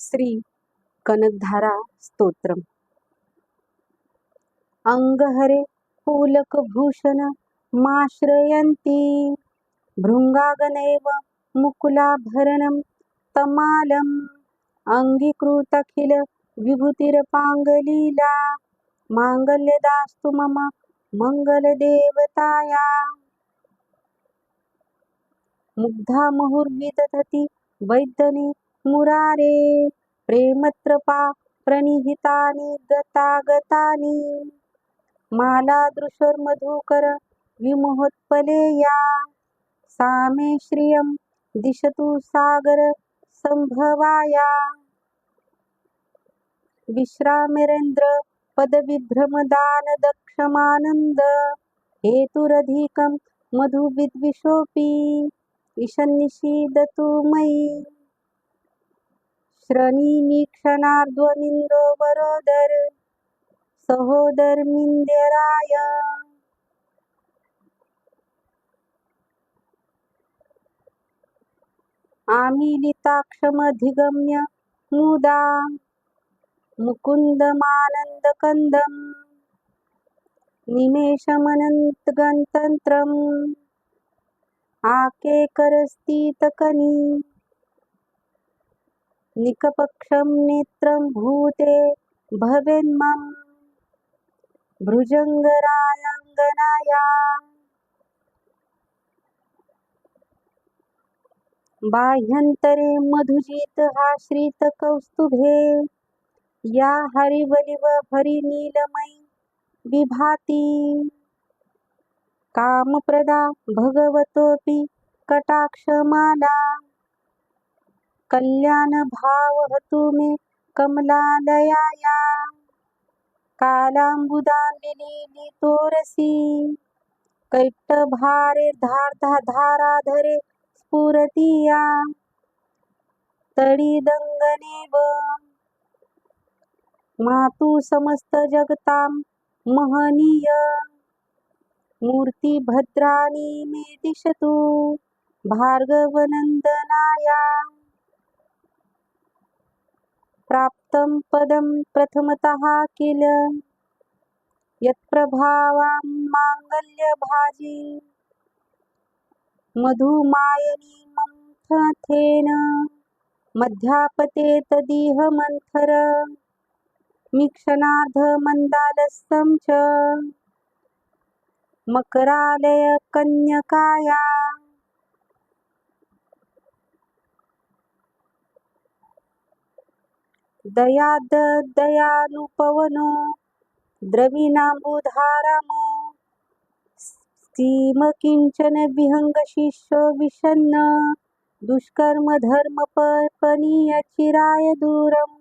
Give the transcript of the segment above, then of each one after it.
श्री कनकधारा स्तोत्रम. अंगहरे पुलकभूषण माश्रयन्ति भृङ्गागनैव मुकुलाभरणं तमालम्. अङ्गीकृतखिल विभूतिरपाङ्गलीला माङ्गल्यदास्तु मम मङ्गलदेवताया मुग्धा मुहुर्विदधति वैद्यने मुरारे प्रेमत्रपा प्रणिहितानि गतागतानि। मालादृशर्मधुकर विमोहोत्पलेया सामे श्रियं दिशतु सागर संभवाया। विश्रामेरेन्द्र पदविभ्रमदानदक्षमानन्द हेतुरधिकं मधुविद्विषोऽपि ईशन्निषीदतु मयि। श्रनिमीक्षणार्ध्वनिन्दोवरोदर सहोदरमिन्द्यराय आमीलिताक्षमधिगम्य मुदा मुकुन्दमानन्दकन्दम् निमेषमनन्तगन्तन्त्रम् आकेकरस्तीतकनी। निकपक्षं नेत्रं भूते भवेन्मम भृजङ्गरायाङ्गनाया। बाह्यन्तरे मधुजितहाश्रितकौस्तुभे या हरिवलिव हरिनीलमयी विभाति। कामप्रदा भगवतोऽपि कटाक्षमाला। कल्याणभावहतु मे कमलालयाया। कालाम्बुदालिलीलितोरसि कैट्टभारेर्धाराधरे स्फुरति या तडिदङ्गनेव। मातु समस्तजगतां महनीय। मूर्तिभद्राणि मे दिशतु। भार्गवनन्दनाया। प्राप्तं पदं प्रथमतः किल? यत्प्रभावां माङ्गल्यभाजी मधुमायनी मन्थथेन मध्यापते तदिह मन्थर मिक्षणार्धमन्दालस्तं च मकरालयकन्यकाया दयाद दयादयानुपवनो द्रविणाम्बुधारामो। विहंग शिष्य विषन्न दुष्कर्मधर्मपनीयचिराय दूरं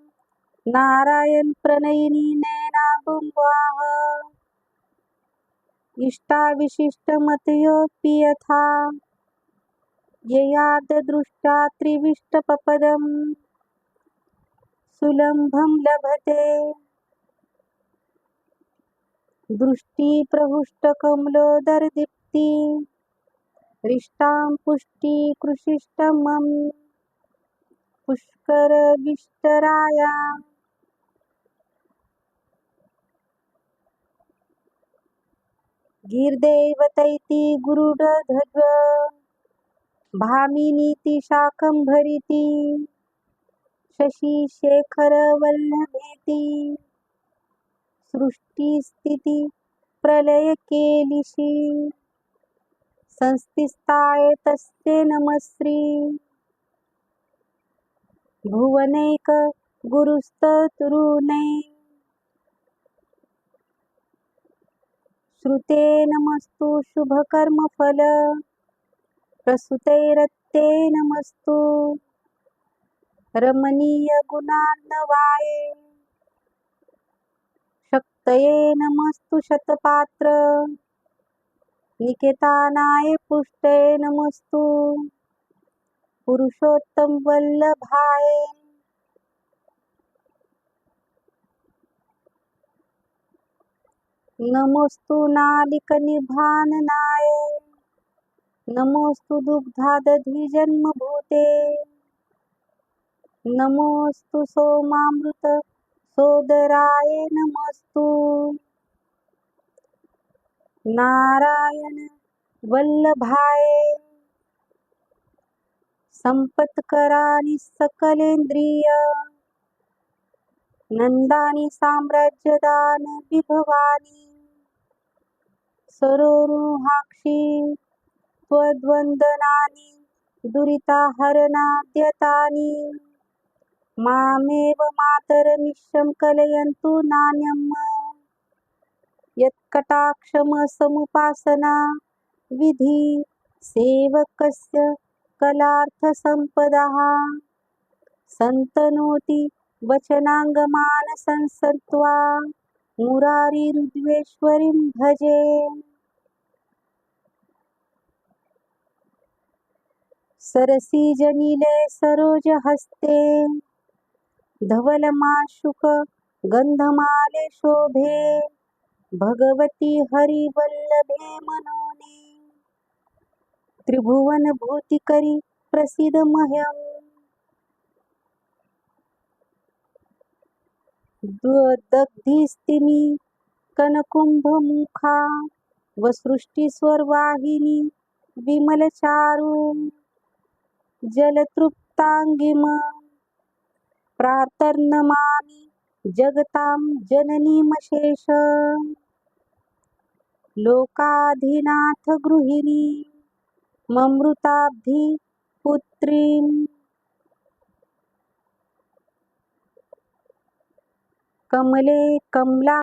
नारायण प्रणयिनी नयनाबुम्बाः इष्टाविशिष्टमतयोऽपि यथा। ययाददृष्टा त्रिविष्टपपदं सुलम्भं लभते। दृष्टिप्रहुष्टकमलोदरदीप्ति हृष्टां पुष्टिकृशिष्टमं पुष्करविष्टराया गीर्देवतैति गुरुडध्वज। भामिनीति शाकम्भरीति शशिशेखरवल्लभेति सृष्टिस्थिति प्रलयकेलिषि संस्थिस्ताय तस्य नमश्री भुवनैक गुरुस्तरुणे श्रुते नमस्तु शुभकर्मफल. प्रसूतैरत्ते नमस्तु. रमणीय गुणान्नवाये शक्तये नमस्तु शतपात्र. निकेतानाय पुष्टे नमस्तु. पुरुषोत्तम वल्लभाय. नमोस्तु नालिकनिभाननाय नमोस्तु दुग्धादधिजन्मभूते नमोस्तु सोमामृत सोदराय नमस्तु नारायण वल्लभाय। संपत्करानी सकलेंद्रिय नंदानी साम्राज्यदान विभवानी। सरोरुहाक्षी त्वद्वन्दनानि दुरिताहरणाद्यतानि। मामेव मातरमिषं कलयन्तु नान्यं यत्कटाक्षमसमुपासना विधि सेवकस्य कलार्थसम्पदः। सन्तनोति वचनाङ्गमानसंसत्त्वा मुरारिरुद्वेश्वरीं भजे। सरसीजनिले सरोजहस्ते धवलमाशुक गन्धमाले शोभे भगवती हरिवल्लभे मनोने। त्रिभुवनभूतिकरी प्रसीद मह्यम्। दग्धिस्तिमी कनकुम्भमुखा वसृष्टिस्वरवाहिनी विमलचारु। जलतृप्ताङ्गिम प्रातर्नमामि जगतां जननीमशेष लोकाधिनाथ गृहिणी ममृताब्धि पुत्रीं। कमले कमला